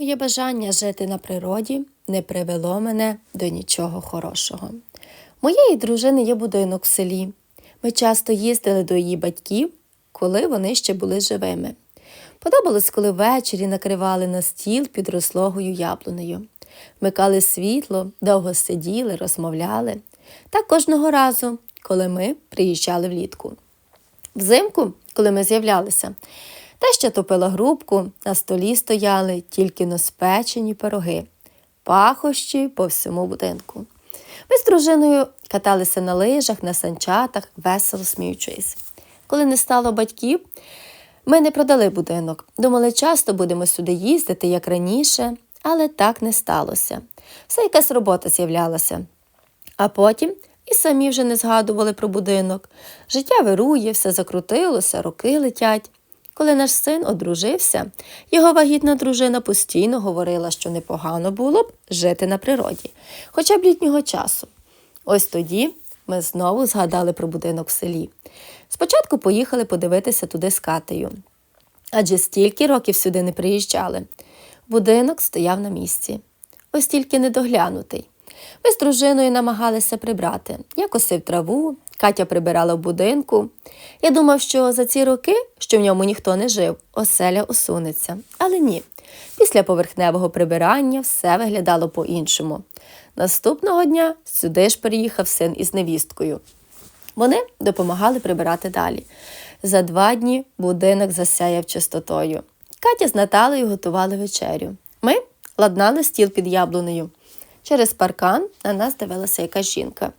Моє бажання жити на природі не привело мене до нічого хорошого. Моєї дружини є будинок в селі. Ми часто їздили до її батьків, коли вони ще були живими. Подобалось, коли ввечері накривали на стіл під рослогою яблунею. Вмикали світло, довго сиділи, розмовляли. Так кожного разу, коли ми приїжджали влітку. Взимку, коли ми з'являлися, Теща топила грубку, на столі стояли тільки носпечені пироги, пахощі по всьому будинку. Ми з дружиною каталися на лижах, на санчатах, весело сміючись. Коли не стало батьків, ми не продали будинок. Думали, часто будемо сюди їздити, як раніше, але так не сталося. Все якась робота з'являлася. А потім і самі вже не згадували про будинок. Життя вирує, все закрутилося, роки летять. Коли наш син одружився, його вагітна дружина постійно говорила, що непогано було б жити на природі, хоча б літнього часу. Ось тоді ми знову згадали про будинок в селі. Спочатку поїхали подивитися туди з Катею. Адже стільки років сюди не приїжджали. Будинок стояв на місці, ось тільки недоглянутий. Ми з дружиною намагалися прибрати. Я косив траву, Катя прибирала в будинку. Я думав, що за ці роки, що в ньому ніхто не жив, оселя усунеться. Але ні. Після поверхневого прибирання все виглядало по-іншому. Наступного дня сюди ж переїхав син із невісткою. Вони допомагали прибирати далі. За два дні будинок засяяв чистотою. Катя з Наталею готували вечерю. Ми ладнали стіл під яблунею. Через паркан на нас дивилася якась жінка.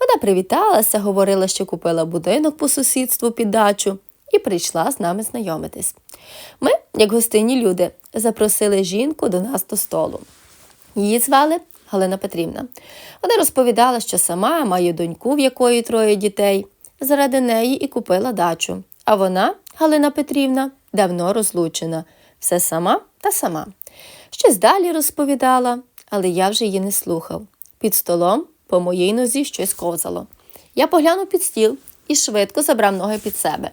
Вона привіталася, говорила, що купила будинок по сусідству під дачу, і прийшла з нами знайомитись. Ми, як гостинні люди, запросили жінку до нас до столу. Її звали Галина Петрівна. Вона розповідала, що сама має доньку, в якої троє дітей. Заради неї і купила дачу. А вона, Галина Петрівна, давно розлучена. Все сама та сама. Щось далі розповідала, але я вже її не слухав. Під столом по моїй нозі щось ковзало. Я поглянув під стіл і швидко забрав ноги під себе.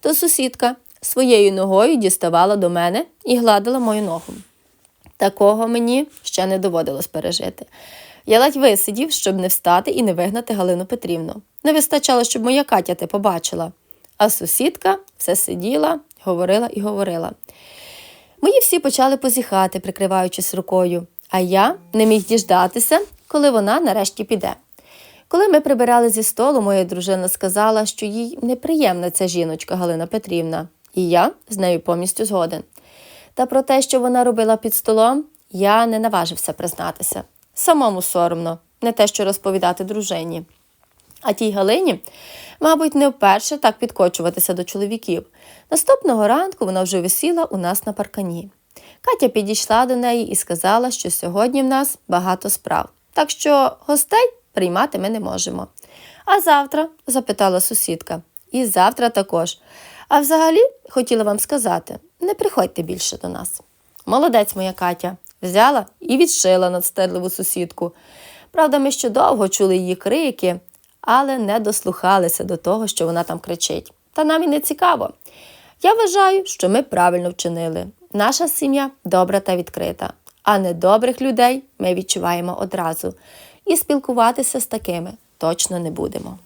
То сусідка своєю ногою діставала до мене і гладила мою ногу. Такого мені ще не доводилось пережити. Я ледь висидів, щоб не встати і не вигнати Галину Петрівну. Не вистачало, щоб моя Катя те побачила. А сусідка все сиділа, говорила і говорила. Мої всі почали позіхати, прикриваючись рукою, а я не міг діждатися, коли вона нарешті піде. Коли ми прибирали зі столу, моя дружина сказала, що їй неприємна ця жіночка Галина Петрівна, і я з нею повністю згоден. Та про те, що вона робила під столом, я не наважився признатися. Самому соромно, не те, що розповідати дружині. А тій Галині, мабуть, не вперше так підкочуватися до чоловіків. Наступного ранку вона вже висіла у нас на паркані. Катя підійшла до неї і сказала, що сьогодні в нас багато справ, так що гостей приймати ми не можемо. А завтра? запитала сусідка. І завтра також. А взагалі, хотіла вам сказати, не приходьте більше до нас. Молодець моя Катя взяла і відшила надстедливу сусідку. Правда, ми ще довго чули її крики, але не дослухалися до того, що вона там кричить. Та нам і не цікаво. Я вважаю, що ми правильно вчинили. Наша сім'я добра та відкрита, а недобрих людей ми відчуваємо одразу. І спілкуватися з такими точно не будемо.